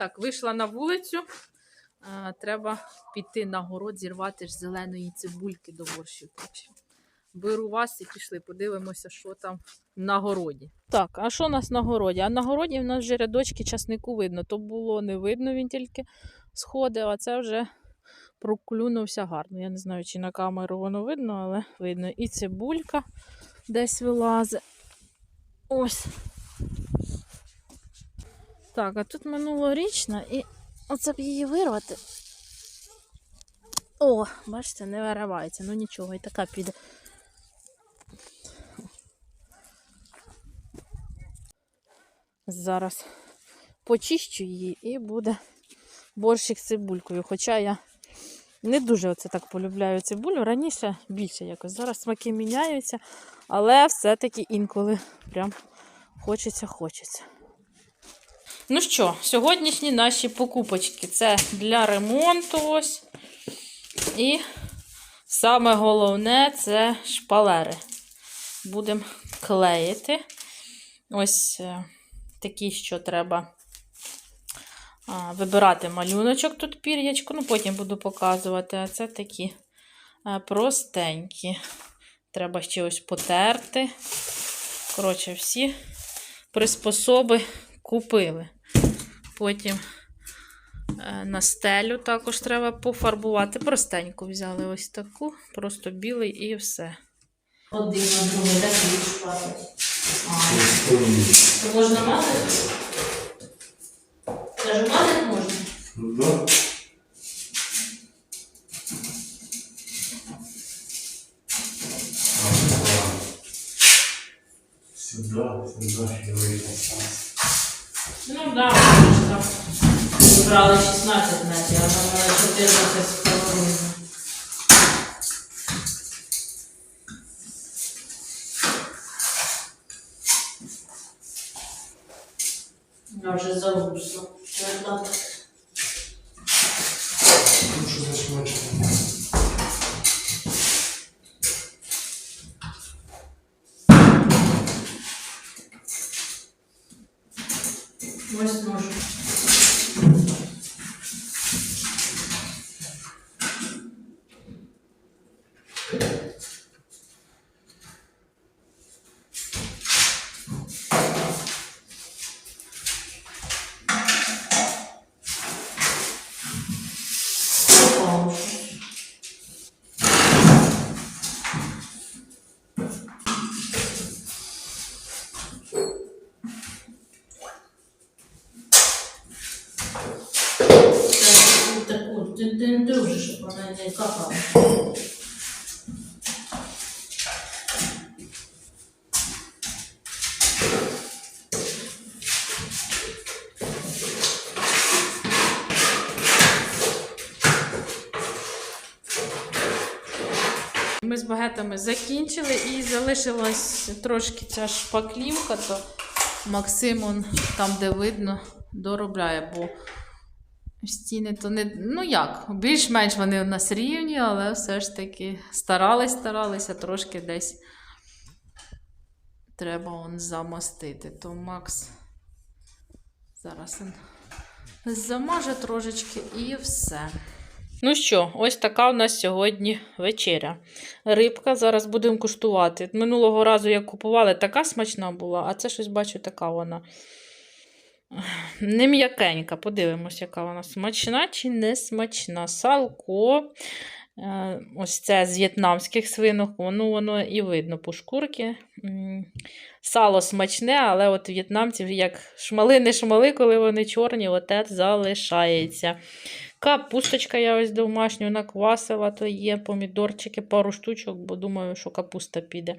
Так, вийшла на вулицю. Треба піти на город, зірвати ж зеленої цибульки до борщу. Беру вас і пішли, подивимося, що там на городі. Так, а що у нас на городі? А на городі в нас вже рядочки часнику видно. То було не видно, він тільки сходив, а це вже проклюнувся гарно. Я не знаю, чи на камеру воно видно, але видно. І цибулька десь вилазить. Ось. Так, а тут минулорічна і оце б її вирвати. О, бачите, не виривається. Ну нічого, і така піде. Зараз почищу її і буде борщик з цибулькою. Хоча я не дуже оце так полюбляю цибулю. Раніше більше якось. Зараз смаки міняються, але все-таки інколи прям хочеться, хочеться. Ну що, сьогоднішні наші покупочки це для ремонту ось. І саме головне це шпалери. Будемо клеїти. Ось е, такі, що треба вибирати малюночок тут пір'ячко. Ну, потім буду показувати. А це такі простенькі. Треба ще ось потерти. Коротше, всі приспособи купили. Потім е, на стелю також треба пофарбувати. Простеньку взяли ось таку, просто білий і все. Один на другий, можна мазати? Кажу, мазати можна? Да. Сюда, сюда. Ну да, там брали 16 метрів, а там е, 14 з половиною. Я вже загрузла. Треба Ну, что за Ось можу. Таку, ти, ти не дуже, щоб вона не капала. Ми з багетами закінчили і залишилась трошки ця шпаклівка, то Максим там, де видно, доробляє, бо стіни то не. Ну як, більш-менш вони у нас рівні, але все ж таки старались, старалися трошки десь треба он замостити. То Макс зараз він замаже трошечки і все. Ну що, ось така у нас сьогодні вечеря. Рибка зараз будемо куштувати. Минулого разу, як купували, така смачна була, а це щось бачу, така вона. Не м'якенька. Подивимось, яка вона смачна чи не смачна. Салко. Е, Ось це з в'єтнамських свинок, воно, воно і видно по шкурки. Сало смачне, але от в'єтнамців як шмали не шмали, коли вони чорні, оте залишається. Капусточка я ось домашню наквасила, то є помідорчики, пару штучок, бо думаю, що капуста піде.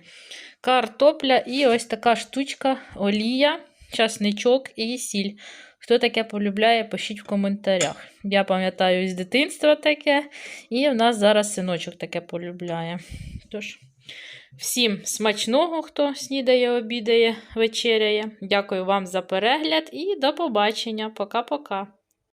Картопля і ось така штучка, олія, часничок і сіль. Хто таке полюбляє, пишіть в коментарях. Я пам'ятаю з дитинства таке, і в нас зараз синочок таке полюбляє. Тож, всім смачного, хто снідає, обідає, вечеряє. Дякую вам за перегляд і до побачення. Пока-пока.